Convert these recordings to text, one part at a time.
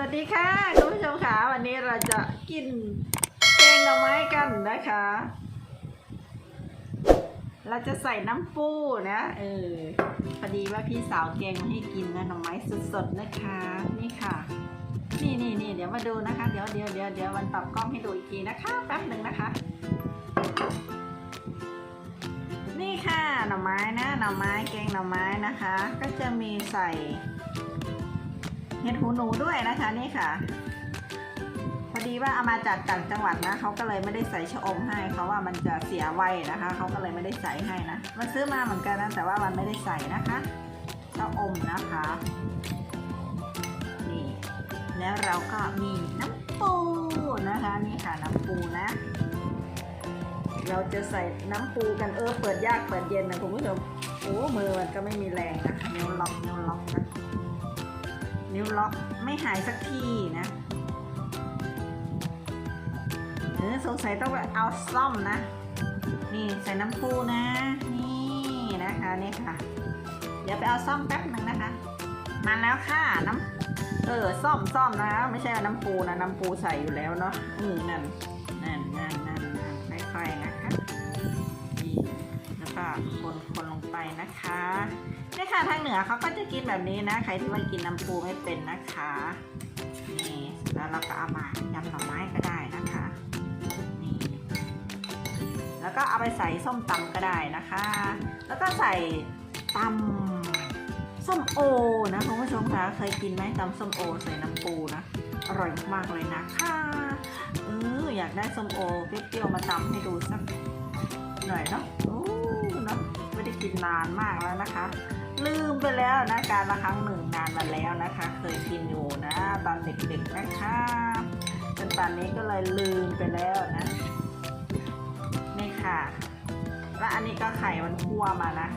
วัสดีค่ะคุณผู้ชมค่ะวันนี้เราจะกินแกงหน่อไม้กันนะคะ เราจะใส่น้ำปูนะเออพอดีว่าพี่สาวแกงมาให้กินนะหน่อไม้สดๆนะคะ นี่ค่ะ นี่นี่นี่เดี๋ยวมาดูนะคะเดี๋ยวเดี๋ยวเดี๋ยวเดี๋ยววันปรับกล้องให้ดูอีกทีนะคะแป๊บหนึ่งนะคะ นี่ค่ะหน่อไม้นะหน่อไม้แกงหน่อไม้นะคะ ก็จะมีใส่ ห็ดหูหนูด้วยนะคะนี่ค่ะ พอดีว่าเอามาจากต่างจังหวัดนะเขาก็เลยไม่ได้ใส่ชะอมให้เพราะว่ามันจะเสียไวนะคะเขาก็เลยไม่ได้ใส่ให้นะมันซื้อมาเหมือนกันนะแต่ว่ามันไม่ได้ใส่นะคะชะอมนะคะนี่แล้วเราก็มีน้ำปูนะคะนี่ค่ะน้ำปูนะเราจะใส่น้ำปูกันเออเปิดยากเปิดเย็นนะคุณผู้ชมโอ้มือมันก็ไม่มีแรงนะนิ้วล็อกนิ้วล็อกนะ นิ้วล็อกไม่หายสักทีนะเออสงสัยต้องไปเอาซ่อมนะ นี่ใส่น้ำปูนะ นี่นะคะนี่ค่ะ เดี๋ยวไปเอาซ่อมแป๊บหนึ่งนะคะ มาแล้วค่ะน้ำเออซ่อมซ่อมนะ ไม่ใช่น้ำปูนะน้ำปูใส่อยู่แล้วเนาะอืมนั่นนั่นนั่นนั่นนั่นค่อยๆนะคะนี่แล้วก็คนคนลงไปนะคะ นี่ค่ะทางเหนือเขาก็จะกินแบบนี้นะ ใครที่ว่ากินน้ำปูไม่เป็นนะคะนี่แล้วเราก็เอามายำหน่อไม้ก็ได้นะคะนี่แล้วก็เอาไปใส่ส้มตำก็ได้นะคะ แล้วก็ใส่ตำส้มโอนะคุณผู้ชมคะเคยกินไหมตำส้มโอใส่น้ำปูนะอร่อยมากๆเลยนะคะเอออยากได้ส้มโอเปรี้ยวๆมาตำให้ดูสักหน่อยเนาะ นานมากแล้วนะคะ ลืมไปแล้วนะการละครั้งหนึ่งนานมาแล้วนะคะ เคยกินอยู่นะตอนเด็กๆนะคะจนตอนนี้ก็เลยลืมไปแล้วนะนี่ค่ะ แล้วอันนี้ก็ไข่มันคั่วมานะ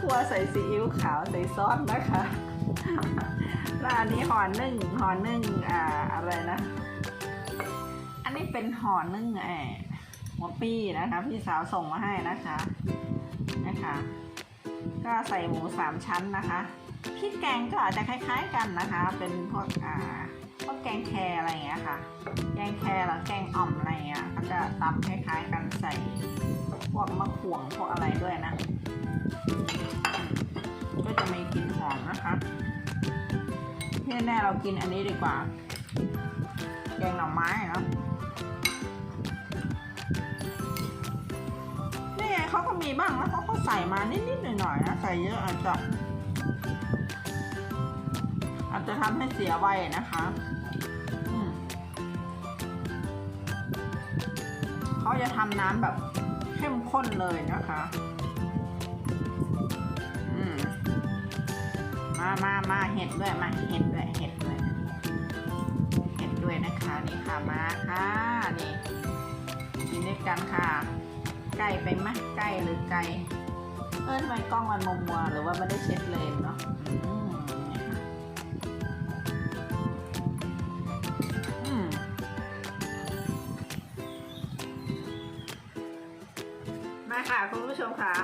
คั่วใส่ซีอิ๊วขาวใส่ซอสนะคะแล้วอันนี้ห่อนึ่งห่อนึ่งอ่าอะไรนะ อันนี้เป็นห่อนึ่งแอบหัวปี้นะคะ พี่สาวส่งมาให้นะคะ นะคะ ก็ใส่หมูสามชั้นนะคะพริกแกงก็อาจจะคล้าย ๆกันนะคะ เป็นพวกอ่าพวกแกงแครอะไรอย่างเงี้ยค่ะ แกงแครหรือแกงอ่อมอะไรอย่างเงี้ยก็จะตำคล้ายๆกันใส่พวกมะขวงพวกอะไรด้วยนะ ก็จะมีกลิ่นหอมนะคะที่แน่เรากินอันนี้ดีกว่าแกงหน่อไม้เนาะ มีบ้างแล้วเขาก็ใส่มานิดๆหน่อยๆนะใส่เยอะอาจจะอาจจะทำให้เสียไวนะคะเขาจะทำน้ำแบบเข้มข้นเลยนะคะมมามามาเห็ดด้วยมาเห็ดด้วยเห็ดด้วยเห็ดด้วยนะคะนี่ค่ะมาค่ะนี่กินด้วยกันค่ะ ไก่ไปไหมใกล้หรือไกล เออทำไมกล้องมันมัวมัวๆหรือว่าไม่ได้เช็ดเลนเนาะมาค่ะ คุณผู้ชมค่ะ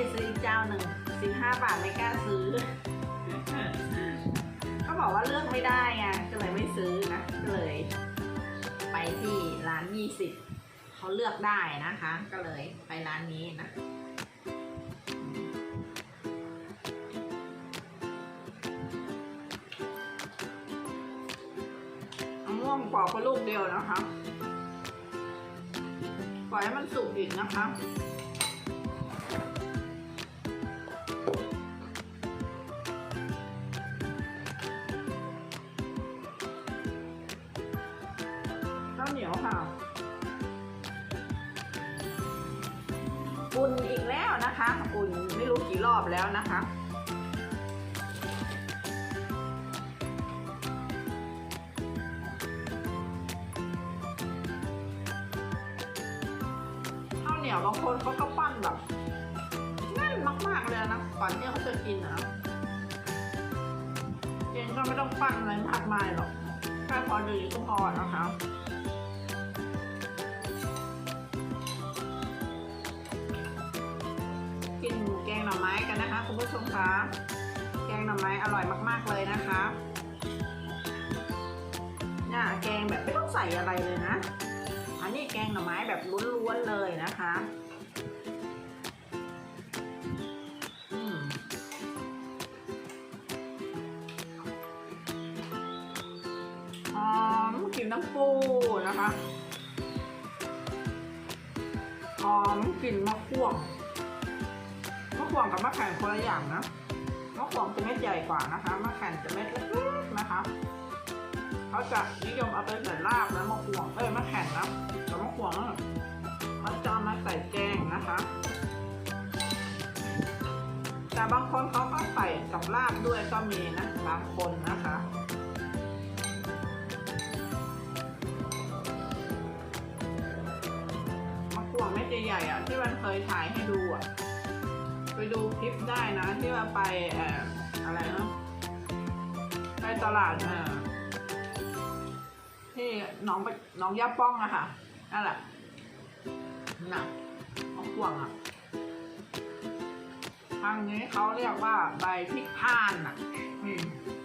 ไปซื้ออีกเจ้าหนึ่งสิบห้าบาทไม่กล้าซื้อ เขาบอกว่าเลือกไม่ได้ไงก็เลยไม่ซื้อนะก็เลย ไปที่ร้านยี่สิบเขาเลือกได้นะคะ ก็เลยไปร้านนี้นะเอาม่วงปอกไปลูกเดียวนะคะ ปล่อยให้มันสุกอีกนะคะาวเหนียวค่ะอุ่นอีกแล้วนะคะอุ่นไม่รู้กี่รอบแล้วนะคะข้าวเหนียวบางคนเขาก็ปั้นแบบแน่นมากๆเลยนะก่อนที่เขาจะกินนะกินก็ไม่ต้องปั้นอะไรมากมายหรอกแค่พอดีก็พอนะคะ น่อไม้กันนะคะ คุณผู้ชมคะแกงหน่อไม้อร่อยมากๆเลยนะคะเนี่ยแกงแบบไม่ต้องใส่อะไรเลยนะ อันนี้แกงหน่อไม้แบบล้วนๆเลยนะคะอืมหอมกลิ่นน้ำปูนะคะหอมกลิ่นมะข่วง ขวงกับมะแขวนคนละอย่างนะมะขวงจะเม็ดใหญ่กว่านะคะมะแขวนจะเม็ดเล็กๆนะคะเขาจะนิยมเอาไปใส่ลาบแล้วมะขวงเอ้ยมะแขวนนะแต่มะขวงอะมันจะเอมาใส่แกงนะคะแต่บางคนเขาก็ใส่กับลาบด้วยก็มีนะบางคนนะคะมะขวงเม็ดใหญ่ๆอะที่มันเคยถ่ายให้ดูอะ ไปดูคลิปได้นะ ที่ว่าไปเอ่ออะไรนะไปตลาดอ่อที่น้องไปน้องย่าป้องอะค่ะนั่นแหละน่ะมะข่วงอะทางนี้เขาเรียกว่าใบพริกพานอะ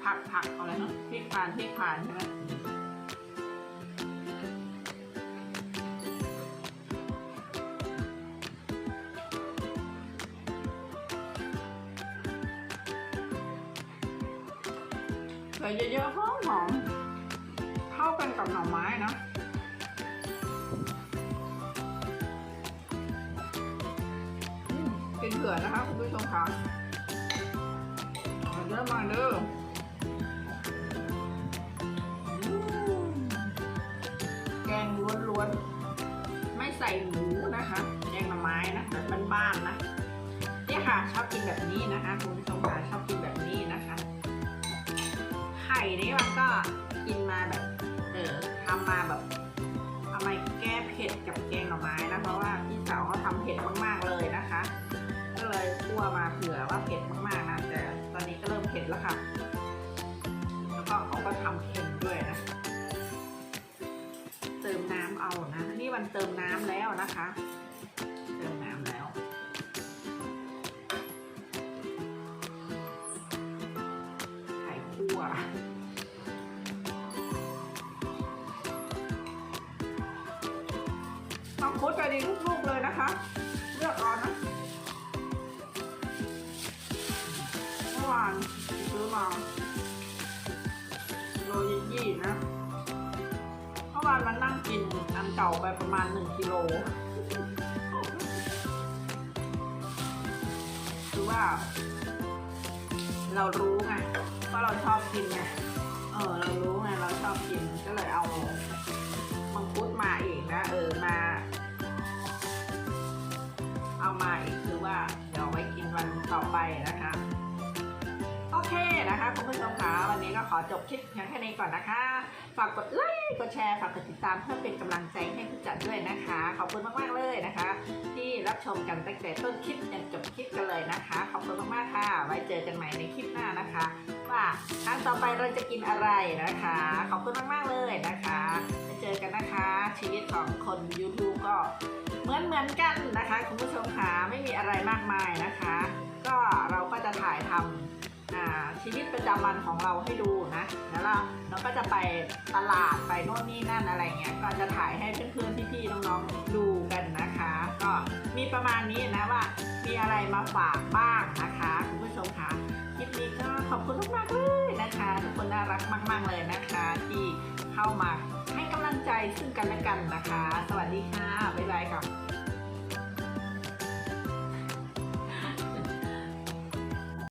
ผักผักอะไรนะพริกพานพริกพานใช่ไหม ส่เยอะๆหอมหอมเข้ากันกับหน่อไม้นะกินเผื่อนะคะคุณผู้ชมคะเด้อมาเด้อแกงล้วนๆ ไม่ใส่หมูนะคะ แกงหน่อไม้นะแบบบ้านๆนะเนี่ยค่ะชอบกินแบบนี้นะคะคุณผู้ชม นี่มันก็กินมาแบบเออทำมาแบบทำไมแก้เผ็ดกับแกงหน่อไม้นะเพราะว่าพี่สาวเขาทำเผ็ดมากๆเลยนะคะ ก็เลยคั่วมาเผื่อว่าเผ็ดมากๆนะแต่ตอนนี้ก็เริ่มเผ็ดแล้วค่ะ แล้วก็เขาก็ทำเค็มด้วยนะ เติมน้ำเอานะนี่มันเติมน้ำแล้วนะคะ อวานซื้อมาโลยี่ยี่นะเมื่อวานมันนั่งกินอันเก่าไปประมาณหนึ่งกิโลคือว่า เรารู้ไงว่าเราชอบกินไงเออเรารู้ไงเราชอบกินก็เลยเอามังคุดมาอีกนะเออมา เอามาอีกคือว่าเดี๋ยวไว้กินวันต่อไปนะ เคนะคะคุณผู้ชมคะวันนี้ก็ขอจบคลิปเพียงแค่นี้ก่อนนะคะ ฝากกดไลค์กดแชร์ฝากกดติดตามเพื่อเป็นกำลังใจให้ผู้จัดด้วยนะคะ ขอบคุณมากๆเลยนะคะ ที่รับชมกันตั้งแต่ต้นคลิปจนจบคลิปกันเลยนะคะ ขอบคุณมากๆค่ะ ไว้เจอกันใหม่ในคลิปหน้านะคะ ว่าครั้งต่อไปเราจะกินอะไรนะคะ ขอบคุณมากๆเลยนะคะเจอกันนะคะ ชีวิตของคน YouTube ก็เหมือนเหมือนกันนะคะ คุณผู้ชมค่ะไม่มีอะไรมากมายนะคะ ก็เราก็จะถ่ายทำอ่า ชีวิตประจำวันของเราให้ดูนะแล้วเราเราก็จะไปตลาดไปโน่นนี่นั่นอะไรเงี้ยก็จะถ่ายให้เพื่อนๆพี่ๆน้องๆดูกันนะคะ ก็มีประมาณนี้นะว่า มีอะไรมาฝากบ้างนะคะคุณผู้ชมคะคลิปนี้ก็ขอบคุณมากๆเลยนะคะ ทุกคนน่ารักมาก ๆเลยนะคะ ที่เข้ามาให้กำลังใจซึ่งกันและกันนะคะ สวัสดีค่ะบ๊ายบายค่ะ